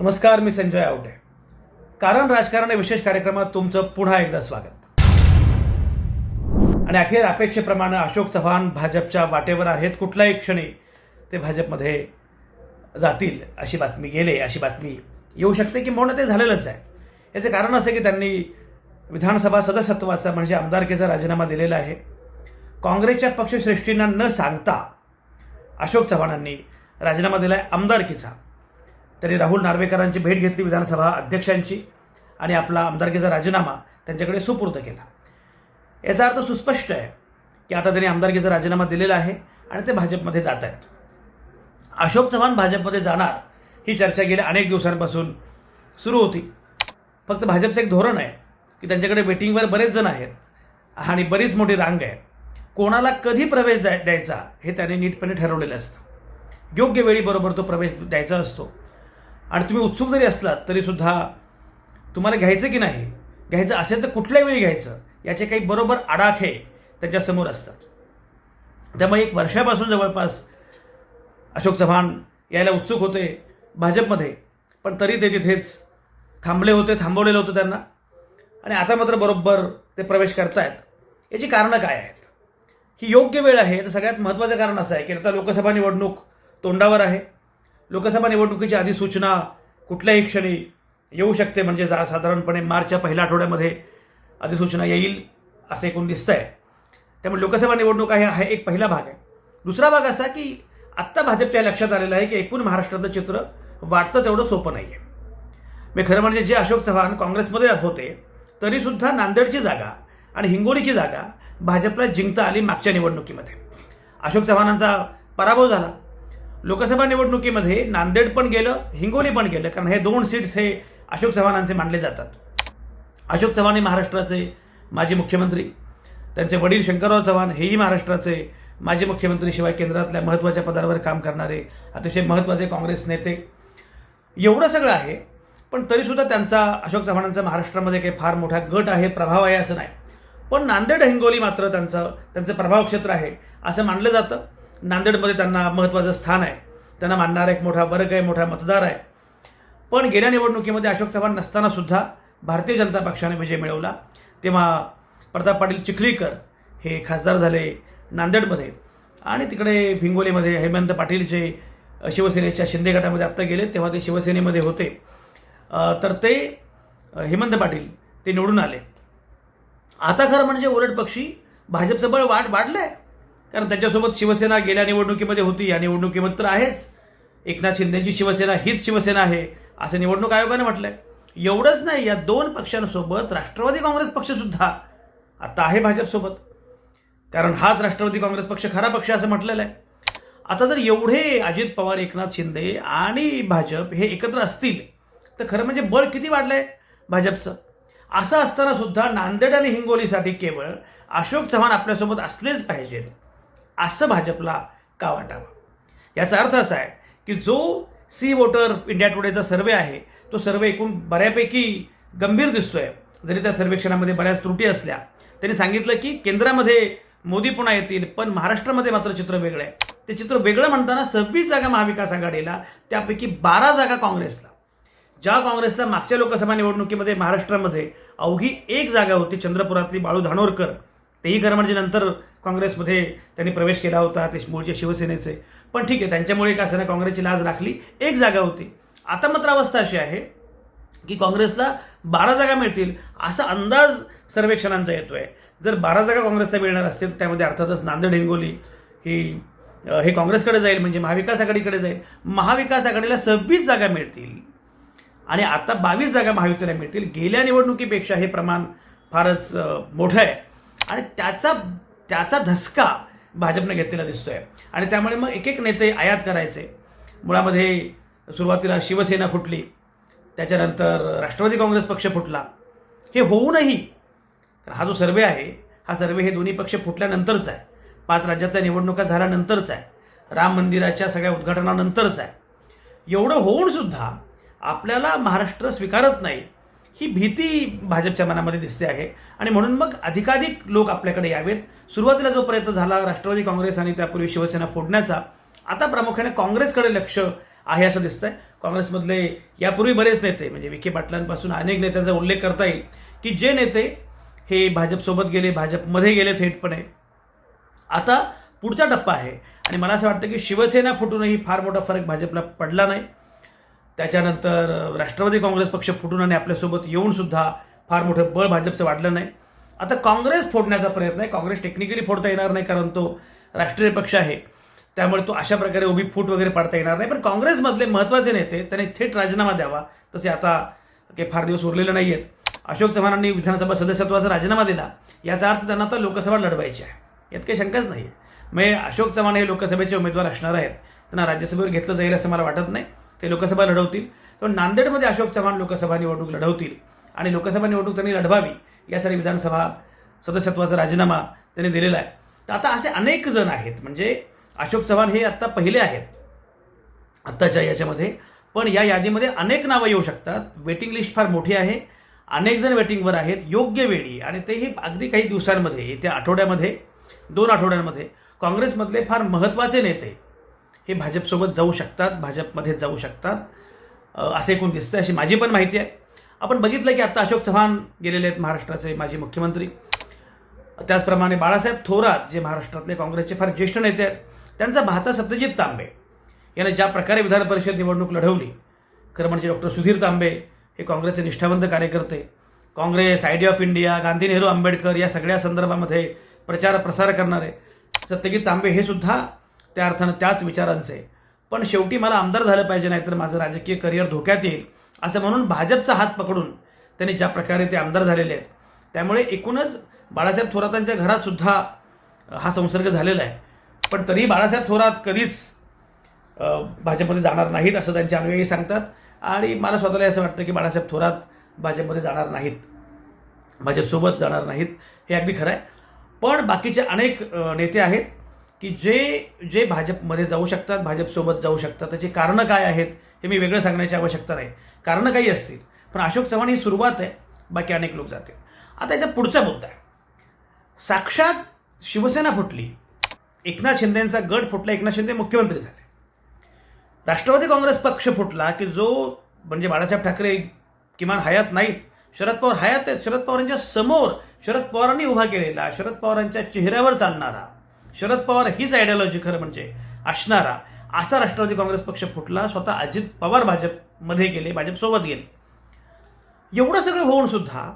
नमस्कार मी संजय आवटे. कारण राजकारण या विशेष कार्यक्रमात तुमचं पुन्हा एकदा स्वागत. आणि अखेर अपेक्षेप्रमाणे अशोक चव्हाण भाजपच्या वाटेवर आहेत कुठल्याही क्षणी ते भाजपमध्ये जातील अशी बातमी गेले अशी बातमी येऊ शकते की म्हणून ते झालेलंच आहे. याचे कारण असे की त्यांनी विधानसभा सदस्यत्वाचा म्हणजे आमदारकीचा राजीनामा दिलेला आहे. काँग्रेसच्या पक्षश्रेष्ठींना न सांगता अशोक चव्हाणांनी राजीनामा दिला आहे आमदारकीचा. त्यांनी राहुल नार्वेकरांची भेट घेतली विधानसभा अध्यक्षांची आणि आपला आमदारकीचा राजीनामा त्यांच्याकडे सुपूर्द केला. याचा अर्थ सुस्पष्ट आहे की आता त्यांनी आमदारकीचा राजीनामा दिलेला आहे आणि ते भाजपमध्ये जात आहेत. अशोक चव्हाण भाजपमध्ये जाणार ही चर्चा गेल्या अनेक दिवसांपासून सुरू होती. फक्त भाजपचं एक धोरण आहे की त्यांच्याकडे वेटिंगवर बरेच जण आहेत आणि बरीच मोठी रांग आहे. कोणाला कधी प्रवेश द्याय द्यायचा हे त्याने नीटपणे ठरवलेलं असतं. योग्य वेळी बरोबर तो प्रवेश द्यायचा असतो. आणि तुम्ही उत्सुक जरी असलात तरीसुद्धा तुम्हाला घ्यायचं की नाही घ्यायचं असेल तर कुठल्या वेळी घ्यायचं याचे काही बरोबर आडाखे त्यांच्यासमोर असतात. त्यामुळे एक वर्षापासून जवळपास अशोक चव्हाण यायला उत्सुक होते भाजपमध्ये पण तरी ते तिथेच थांबले होते थांबवलेलं होतं त्यांना. आणि आता मात्र बरोबर ते प्रवेश करतायत. याची कारणं काय आहेत? ही योग्य वेळ आहे तर सगळ्यात महत्त्वाचं कारण असं आहे की आता लोकसभा निवडणूक तोंडावर आहे. लोकसभा निवडणुकीची अधिसूचना कुठल्याही क्षणी येऊ शकते म्हणजे जा साधारणपणे मार्चच्या पहिल्या आठवड्यामध्ये अधिसूचना येईल असं एकूण दिसतं आहे त्यामुळे लोकसभा निवडणूक आहे हा एक पहिला भाग आहे. दुसरा भाग असा की आत्ता भाजपच्या लक्षात आलेलं आहे की एकूण महाराष्ट्रातलं चित्र वाटतं तेवढं सोपं नाही आहे मी खरं म्हणजे जे अशोक चव्हाण काँग्रेसमध्ये होते तरीसुद्धा नांदेडची जागा आणि हिंगोलीची जागा भाजपला जिंकता आली मागच्या निवडणुकीमध्ये. अशोक चव्हाणांचा पराभव झाला लोकसभा निवडणुकीमध्ये नांदेड पण गेलं हिंगोली पण गेलं कारण हे दोन सीट्स हे अशोक चव्हाणांचे मानले जातात. अशोक चव्हाण हे महाराष्ट्राचे माजी मुख्यमंत्री त्यांचे वडील शंकरराव चव्हाण हेही महाराष्ट्राचे माजी मुख्यमंत्री शिवाय केंद्रातल्या महत्त्वाच्या पदावर काम करणारे अतिशय महत्त्वाचे काँग्रेस नेते. एवढं सगळं आहे पण तरीसुद्धा त्यांचा अशोक चव्हाणांचा महाराष्ट्रामध्ये काही फार मोठा गट आहे प्रभाव आहे असं नाही. पण नांदेड हिंगोली मात्र त्यांचं त्यांचं प्रभाव क्षेत्र आहे असं मानलं जातं. नांदेडमध्ये त्यांना महत्त्वाचं स्थान आहे. त्यांना मानणारा एक मोठा वर्ग आहे मोठा मतदार आहे. पण गेल्या निवडणुकीमध्ये अशोक चव्हाण नसताना सुद्धा भारतीय जनता पक्षाने विजय मिळवला. तेव्हा प्रताप पाटील चिखलीकर हे खासदार झाले नांदेडमध्ये. आणि तिकडे भिंगोलीमध्ये हेमंत पाटील जे शिवसेनेच्या शिंदे गटामध्ये आत्ता गेले तेव्हा ते शिवसेनेमध्ये होते. तर ते हेमंत पाटील ते निवडून आले. आता खरं म्हणजे उलट पक्षी भाजपचं बळ वाढ आहे कारण त्याच्यासोबत शिवसेना गेल्या निवडणुकीमध्ये होती या निवडणुकीमध्ये तर आहेच. एकनाथ शिंदेची शिवसेना हीच शिवसेना आहे असं निवडणूक आयोगाने म्हटलंय. एवढंच नाही या दोन पक्षांसोबत राष्ट्रवादी काँग्रेस पक्षसुद्धा आता आहे भाजपसोबत. कारण हाच राष्ट्रवादी काँग्रेस पक्ष खरा पक्ष असं म्हटलेलं आहे. आता जर एवढे अजित पवार एकनाथ शिंदे आणि भाजप हे एकत्र असतील तर खरं म्हणजे बळ किती वाढलंय भाजपचं? असं असताना सुद्धा नांदेड आणि हिंगोलीसाठी केवळ अशोक चव्हाण आपल्यासोबत असलेच पाहिजेत. असं भाजपला का वाटावं? याचा अर्थ असा आहे की जो सी वोटर इंडिया टुडेचा सर्वे आहे तो सर्वे एकूण बऱ्यापैकी गंभीर दिसतोय. जरी त्या सर्वेक्षणामध्ये बऱ्याच त्रुटी असल्या त्यांनी सांगितलं की केंद्रामध्ये मोदी पुन्हा येतील पण महाराष्ट्रामध्ये मात्र चित्र वेगळं आहे. ते चित्र वेगळं म्हणताना सव्वीस जागा महाविकास आघाडीला त्यापैकी बारा जागा काँग्रेसला. ज्या काँग्रेसला मागच्या लोकसभा निवडणुकीमध्ये महाराष्ट्रामध्ये अवघी एक जागा होती चंद्रपुरातली बाळू धानोरकर. तेही खरं म्हणजे नंतर काँग्रेसमध्ये त्यांनी प्रवेश केला होता ते मूळचे शिवसेनेचे. पण ठीक आहे त्यांच्यामुळे का असं काँग्रेसची लाज राखली? एक जागा होती. आता मात्र अवस्था अशी आहे की काँग्रेसला बारा जागा मिळतील असा अंदाज सर्वेक्षणांचा येतो आहे जर बारा जागा काँग्रेसला मिळणार असतील तर त्यामध्ये अर्थातच नांदेड हिंगोली ही हे काँग्रेसकडे जाईल म्हणजे महाविकास आघाडीकडे जाईल. महाविकास आघाडीला सव्वीस जागा मिळतील. आणि आता बावीस जागा महायुतीला मिळतील. गेल्या निवडणुकीपेक्षा हे प्रमाण फारच मोठं आहे. आणि त्याचा त्याचा धसका भाजपने घेतलेला दिसतोय. आणि त्यामुळे मग एक एक नेते आयात करायचे. मुळामध्ये सुरुवातीला शिवसेना फुटली त्याच्यानंतर राष्ट्रवादी काँग्रेस पक्ष फुटला. हे होऊनही हा जो सर्वे आहे हा सर्वे हे दोन्ही पक्ष फुटल्यानंतरच आहे. पाच राज्यातल्या निवडणुका झाल्यानंतरच आहे. राम मंदिराच्या सगळ्या उद्घाटनानंतरच आहे. एवढं होऊन सुद्धा आपल्याला महाराष्ट्र स्वीकारत नाही. ही भीती भाजपच्या मनामध्ये दिसते आहे. आणि म्हणून मग अधिकाधिक लोक आपल्याकडे यावेत. सुरुवातीला जो प्रयत्न झाला राष्ट्रवादी काँग्रेस आणि त्यापूर्वी शिवसेना फोडण्याचा आता प्रामुख्याने काँग्रेसकडे लक्ष आहे असं दिसतंय. काँग्रेसमधले यापूर्वी बरेच नेते म्हणजे विखे पाटलांपासून अनेक नेत्यांचा उल्लेख करता येईल की जे नेते हे भाजपसोबत गेले भाजपमध्ये गेले थेटपणे. आता पुढचा टप्पा आहे. आणि मला असं वाटतं की शिवसेना फुटूनही फार मोठा फरक भाजपला पडला नाही. त्याच्यानंतर राष्ट्रवादी काँग्रेस पक्ष फुटून आणि आपल्यासोबत येऊन सुद्धा फार मोठं बळ भाजपचं वाढलं नाही. आता काँग्रेस फोडण्याचा प्रयत्न आहे. काँग्रेस टेक्निकली फोडता येणार नाही कारण तो राष्ट्रीय पक्ष आहे. त्यामुळे तो अशा प्रकारे उभी फूट वगैरे पाडता येणार नाही. पण काँग्रेसमधले महत्त्वाचे नेते त्यांनी थेट राजीनामा द्यावा. तसे आता काही फार दिवस उरलेले नाही आहेत अशोक चव्हाणांनी विधानसभा सदस्यत्वाचा राजीनामा दिला. याचा अर्थ त्यांना आता लोकसभा लढवायची आहे. यात काही शंकाच नाही आहे म्हणजे अशोक चव्हाण हे लोकसभेचे उमेदवार असणार आहेत. त्यांना राज्यसभेवर घेतलं जाईल असं मला वाटत नाही. ते लोकसभा लढवतील. पण नांदेडमध्ये अशोक चव्हाण लोकसभा निवडणूक लढवतील. आणि लोकसभा निवडणूक त्यांनी लढवावी यासाठी विधानसभा सदस्यत्वाचा राजीनामा त्यांनी दिलेला आहे. तर आता असे अनेक जण आहेत म्हणजे अशोक चव्हाण हे आत्ता पहिले आहेत आत्ताच्या याच्यामध्ये. पण या यादीमध्ये अनेक नावं येऊ शकतात. वेटिंग लिस्ट फार मोठी आहे. अनेक जण वेटिंगवर आहेत योग्य वेळी. आणि तेही अगदी काही दिवसांमध्ये येत्या आठवड्यामध्ये दोन आठवड्यांमध्ये. काँग्रेसमधले फार महत्त्वाचे नेते हे भाजपसोबत जाऊ शकतात भाजपमध्ये जाऊ शकतात. असे एकूण दिसतं अशी माझी पण माहिती आहे. आपण बघितलं की आता अशोक चव्हाण गेलेले आहेत महाराष्ट्राचे माजी मुख्यमंत्री. त्याचप्रमाणे बाळासाहेब थोरात जे महाराष्ट्रातले काँग्रेसचे फार ज्येष्ठ नेते आहेत त्यांचा भाचा सत्यजित तांबे. याने ज्या प्रकारे विधान परिषद निवडणूक लढवली खरं म्हणजे डॉक्टर सुधीर तांबे हे काँग्रेसचे निष्ठावंत कार्यकर्ते Congress idea of India Gandhi Nehru Ambedkar या सगळ्या संदर्भामध्ये प्रचार प्रसार करणारे सत्यजित तांबे हे सुद्धा त्या अर्थानं त्याच विचारांचे पण शेवटी मला आमदार झालं पाहिजे नाहीतर माझं राजकीय करिअर धोक्यात येईल असं म्हणून भाजपचा हात पकडून त्यांनी ज्या प्रकारे ते आमदार झालेले आहेत त्यामुळे एकूणच बाळासाहेब थोरातांच्या घरात सुद्धा हा संसर्ग झालेला आहे. पण तरीही बाळासाहेब थोरात कधीच भाजपमध्ये जाणार नाहीत असं त्यांचे अनुयायी सांगतात. आणि मला स्वतःला असं वाटतं की बाळासाहेब थोरात भाजपमध्ये जाणार नाहीत. भाजपसोबत जाणार नाहीत हे अगदी खरं आहे. पण बाकीचे अनेक नेते आहेत की जे जे भाजपमध्ये जाऊ शकतात भाजपसोबत जाऊ शकतात त्याची कारणं काय आहेत हे मी वेगळं सांगण्याची आवश्यकता नाही. कारणं काही असतील पण अशोक चव्हाण ही सुरुवात आहे बाकी अनेक लोक जातील. आता याचा पुढचा मुद्दा आहे. साक्षात शिवसेना फुटली एकनाथ शिंदेचा गट फुटला एकनाथ शिंदे मुख्यमंत्री झाले. राष्ट्रवादी काँग्रेस पक्ष फुटला की जो म्हणजे बाळासाहेब ठाकरे किमान हयात नाहीत शरद पवार हयात आहेत शरद पवारांच्या समोर शरद पवारांनी उभा केलेला शरद पवारांच्या चेहऱ्यावर चालणारा शरद पवार हीच आयडियॉलॉजी खरं म्हणजे. असणारा असा राष्ट्रवादी काँग्रेस पक्ष फुटला स्वतः अजित पवार भाजपमध्ये गेले भाजपसोबत गेले. एवढं सगळं होऊन सुद्धा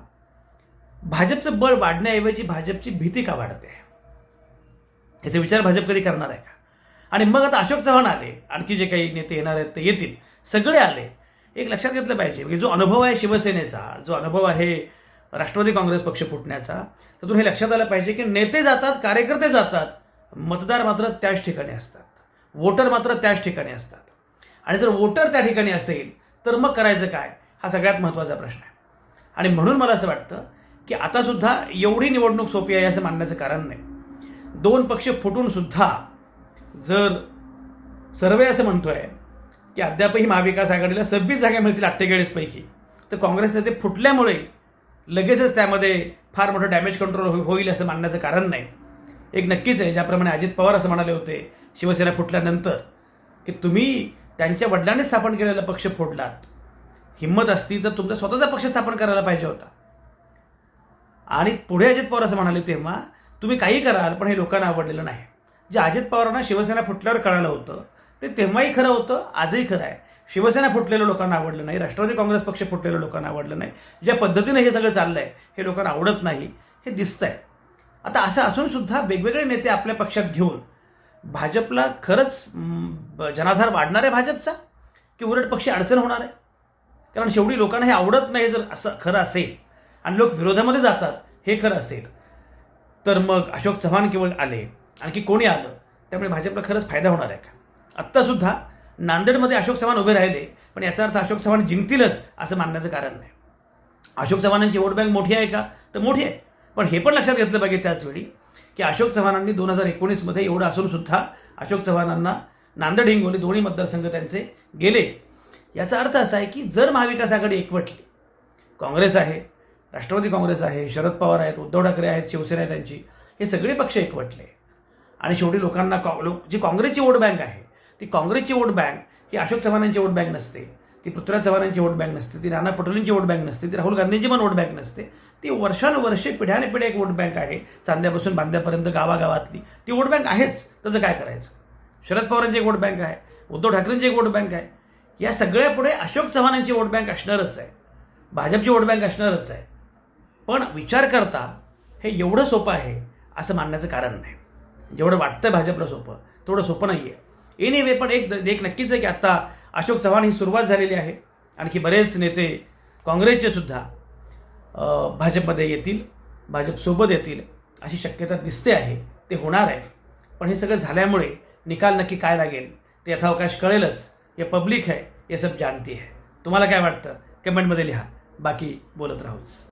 भाजपचं बळ वाढण्याऐवजी भाजपची भीती का वाढते? याचा विचार भाजप कधी करणार आहे का? आणि मग आता अशोक चव्हाण आले आणखी जे काही नेते येणार आहेत ते येतील. सगळे आले. एक लक्षात घेतलं पाहिजे की जो अनुभव आहे शिवसेनेचा जो अनुभव आहे राष्ट्रवादी काँग्रेस पक्ष फुटण्याचा त्यातून हे लक्षात आलं पाहिजे की नेते जातात कार्यकर्ते जातात मतदार मात्र त्याच ठिकाणी असतात. वोटर मात्र त्याच ठिकाणी असतात. आणि जर वोटर त्या ठिकाणी असेल तर मग करायचं काय? हा सगळ्यात महत्त्वाचा प्रश्न आहे. आणि म्हणून मला असं वाटतं की आता सुद्धा एवढी निवडणूक सोपी आहे असं मानण्याचं कारण नाही. दोन पक्ष फुटून सुद्धा जर सर्वे असं म्हणतोय की अद्यापही महाविकास आघाडीला सव्वीस जागा मिळतील अठ्ठेचाळीसपैकी तर काँग्रेस नेते फुटल्यामुळे लगेचच त्यामध्ये फार मोठं डॅमेज कंट्रोल हो-, होईल असं मानण्याचं कारण नाही. एक नक्कीच आहे ज्याप्रमाणे अजित पवार असं म्हणाले होते शिवसेना फुटल्यानंतर की तुम्ही त्यांच्या वडिलांनी स्थापन केलेला पक्ष फोडलात. हिंमत असती तर तुमचा स्वतःचा पक्ष स्थापन करायला पाहिजे होता. आणि पुढे अजित पवार असं म्हणाले तेव्हा तुम्ही काही कराल पण हे लोकांना आवडलेलं नाही. जे अजित पवारांना शिवसेना फुटल्यावर कळालं होतं ते तेव्हाही खरं होतं आजही खरं आहे. शिवसेना फुटलेलं लोकांना आवडलं नाही राष्ट्रवादी काँग्रेस पक्ष फुटलेलं लोकांना आवडलं नाही. ज्या पद्धतीने हे सगळं चाललंय हे लोकांना आवडत नाही हे दिसतंय. आता असं असून सुद्धा वेगवेगळे नेते आपल्या पक्षात घेऊन भाजपला खरंच जनाधार वाढणार आहे भाजपचा? की उलट पक्षी अडचण होणार आहे? कारण शेवटी लोकांना हे आवडत नाही जर असं खरं असेल आणि लोक विरोधामध्ये जातात हे खरं असेल. तर मग अशोक चव्हाण केवळ आले आणखी कोणी आलं? त्यामुळे भाजपला खरंच फायदा होणार आहे का? आत्तासुद्धा नांदेडमध्ये अशोक चव्हाण उभे राहिले पण याचा अर्थ अशोक चव्हाण जिंकतीलच असं मानण्याचं कारण नाही. अशोक चव्हाणांची वोट बँक मोठी आहे का? तर मोठी आहे. पण हे पण लक्षात घेतलं पाहिजे त्याचवेळी की अशोक चव्हाणांनी दोन हजार एकोणीसमध्ये एवढं असून सुद्धा अशोक चव्हाणांना नांदेड हिंगोली दोन्ही मतदारसंघ त्यांचे गेले. याचा अर्थ असा आहे की जर महाविकास आघाडी एकवटली काँग्रेस आहे राष्ट्रवादी काँग्रेस आहे शरद पवार आहेत उद्धव ठाकरे आहेत शिवसेना आहे त्यांची हे सगळे पक्ष एकवटले. आणि शेवटी लोकांना कॉ लोक जी काँग्रेसची वोट बँक आहे ती काँग्रेसची वोट बँक ही अशोक चव्हाणांची वोट बँक नसते ती पृथ्वीराज चव्हाणांची वोट बँक नसते ती नाना पटोलेंची वोट बँक नसते ती राहुल गांधींची पण वोट बँक नसते ती वर्षानुवर्षे पिढ्याने पिढ्या एक वोट बँक आहे. चांद्यापासून बांद्यापर्यंत गावागावातली. ती वोट बँक आहेच. त्याचं काय करायचं? शरद पवारांची एक वोट बँक आहे. उद्धव ठाकरेंची एक वोट बँक आहे. या सगळ्या पुढे अशोक चव्हाणांची वोट बँक असणारच आहे. भाजपची वोट बँक असणारच आहे. पण विचार करता हे एवढं सोपं आहे असं मानण्याचं कारण नाही. जेवढं वाटतं भाजपला सोपं तेवढं सोपं नाही आहे एनिवे पण एक एक नक्कीच आहे की आत्ता अशोक चव्हाण ही सुरुवात झालेली आहे. आणखी बरेच नेते काँग्रेसचे सुद्धा भाजपमध्ये येतील भाजपसोबत येतील अशी शक्यता दिसते आहे ते होणार आहे पण हे सगळं झाल्यामुळे निकाल नक्की काय लागेल ते यथावकाश कळेलच हे पब्लिक आहे हे सब जानती आहे. तुम्हाला काय वाटतं? कमेंटमध्ये लिहा. बाकी बोलत राहूच.